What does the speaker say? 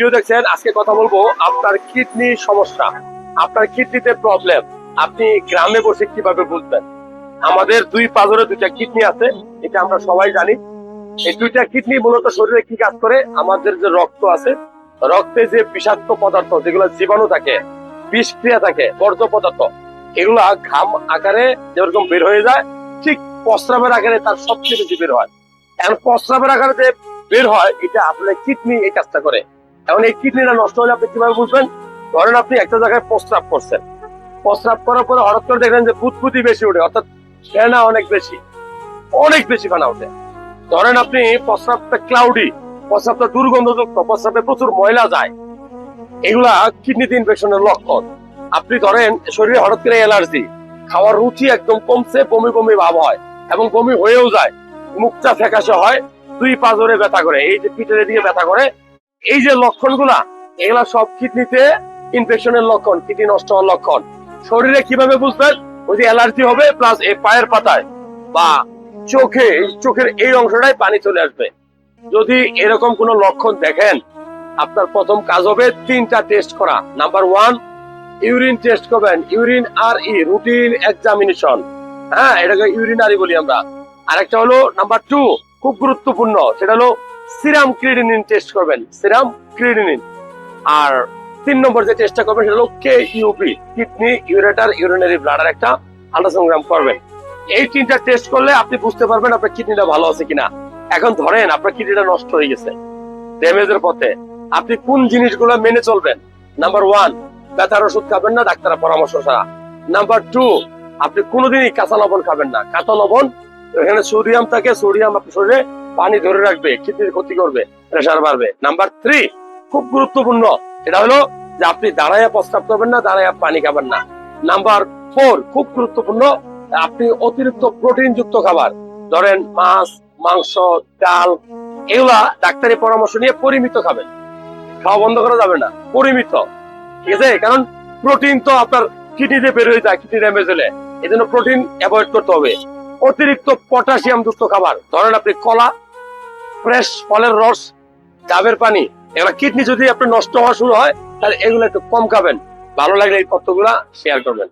Video দেখছেন, আজকে কথা বলব আপনার কিডনি সমস্যা। আপনার কিডনিতে প্রবলেম আপনি গ্রামে বসে কীভাবে বুঝবেন? আমাদের দুই পাজরে দুইটা কিডনি আছে, এটা আমরা সবাই জানি। এই দুইটা কিডনি মূলত শরীরে কি কাজ করে? আমাদের যে রক্ত আছে, রক্তে যে বিষাক্ত পদার্থ, যেগুলো জীবাণু থাকে, বিষক্রিয়া থাকে, বর্জ্য পদার্থ, এগুলা ঘাম আকারে যেরকম বের হয়ে যায়, ঠিক প্রস্রাবের আকারে তার সবচেয়ে বেশি বের হয়। এখন প্রস্রাবের আকারে যে বের হয়, এটা আপনার কিডনি এই কাজটা করে। এখন এই কিডনিটা নষ্ট হলে আপনি কীভাবে বুঝবেন? ধরেন আপনি একটা জায়গায় প্রস্রাব করছেন। প্রস্রাব করার পরে হঠাৎ করে দেখলেন যে বুদবুদি বেশি ওঠে অর্থাৎ ফেনা অনেক বেশি অনেক বেশি ফেনা ওঠে ধরেন আপনি প্রস্রাবটা ক্লাউডি প্রস্রাবটা দুর্গন্ধযুক্ত প্রস্রাবে প্রচুর ময়লা যায়। এগুলা কিডনিতে ইনফেকশনের লক্ষণ। আপনি ধরেন, শরীরে হঠাৎ করে অ্যালার্জি খাওয়ার রুচি একদম কমছে, বমি বমি ভাব হয় এবং বমি হয়েও যায়। মুখটা ফ্যাকাশে হয়, দুই পাঁচরে ব্যথা করে, এই যে পিঠের দিকে ব্যথা করে এই যে লক্ষণগুলা, এগুলা সব কিডনিতে ইনফেকশনের লক্ষণ, কিডনি নষ্ট হওয়ার লক্ষণ। শরীরে কীভাবে বুঝবেন? ওই যে অ্যালার্জি হবে প্লাস এই পায়ের পাতায় বা চোখে চোখের এই অংশটাই পানি চলে আসবে। যদি এরকম কোনো লক্ষণ দেখেন, আপনার প্রথম কাজ হবে তিনটা টেস্ট করা। নাম্বার ওয়ান ইউরিন টেস্ট করবেন। ইউরিন আর ই রুটিন এক্সামিনেশন হ্যাঁ এটাকে ইউরিনারি বলি আমরা। আরেকটা হলো নাম্বার টু খুব গুরুত্বপূর্ণ, সেটা হলো সিরাম ক্রিডিনিন টেস্ট করবেন, সিরাম ক্রিডিনিন আর তিন নম্বর যে টেস্টটা করবেন সেটা হলো K UB kidney ureter urinary bladder একটা আল্ট্রাসোনোগ্রাম করবেন। এই তিনটা টেস্ট করলে আপনি বুঝতে পারবেন আপনার কিডনিটা ভালো আছে কিনা। এখন ধরেন আপনার কিডনিটা নষ্ট হয়ে গেছে, ড্যামেজের পথে। আপনি কোন জিনিসগুলো মেনে চলবেন? নাম্বার ওয়ান ব্যথার ওষুধ খাবেন না ডাক্তারের পরামর্শ ছাড়া। নাম্বার টু আপনি কোনোদিনই কাঁচা লবণ খাবেন না। কাঁচা লবণ, এখানে সোডিয়াম থাকে সোডিয়াম আপনার শরীরে পানি ধরে রাখবে কিডনির ক্ষতি করবে প্রেশার বাড়বে। নাম্বার থ্রি খুব গুরুত্বপূর্ণ এটা হলো যে আপনি দাঁড়াইয়া প্রস্তাব করবেন না, দাঁড়াইয়া পানি খাবেন না। নাম্বার ফোর খুব গুরুত্বপূর্ণ, আপনি অতিরিক্ত প্রোটিন যুক্ত খাবার, ধরেন মাছ, মাংস, ডাল, এগুলা ডাক্তারি পরামর্শ নিয়ে পরিমিত খাবেন। খাওয়া বন্ধ করা যাবে না, পরিমিত। ঠিক আছে? কারণ প্রোটিন তো আপনার কিডনিতে বের হয়ে যায়, কিডনি ড্যামেজ হলে। এই জন্য প্রোটিন অ্যাভয়েড করতে হবে। অতিরিক্ত পটাশিয়াম যুক্ত খাবার, ধরেন আপনি কলা ফ্রেশ ফলের রস, ডাবের পানি, এগুলো কিডনি যদি আপনার নষ্ট হওয়া শুরু হয়, তাহলে এগুলো একটু কম খাবেন। ভালো লাগলে এই তথ্যগুলা শেয়ার করবেন।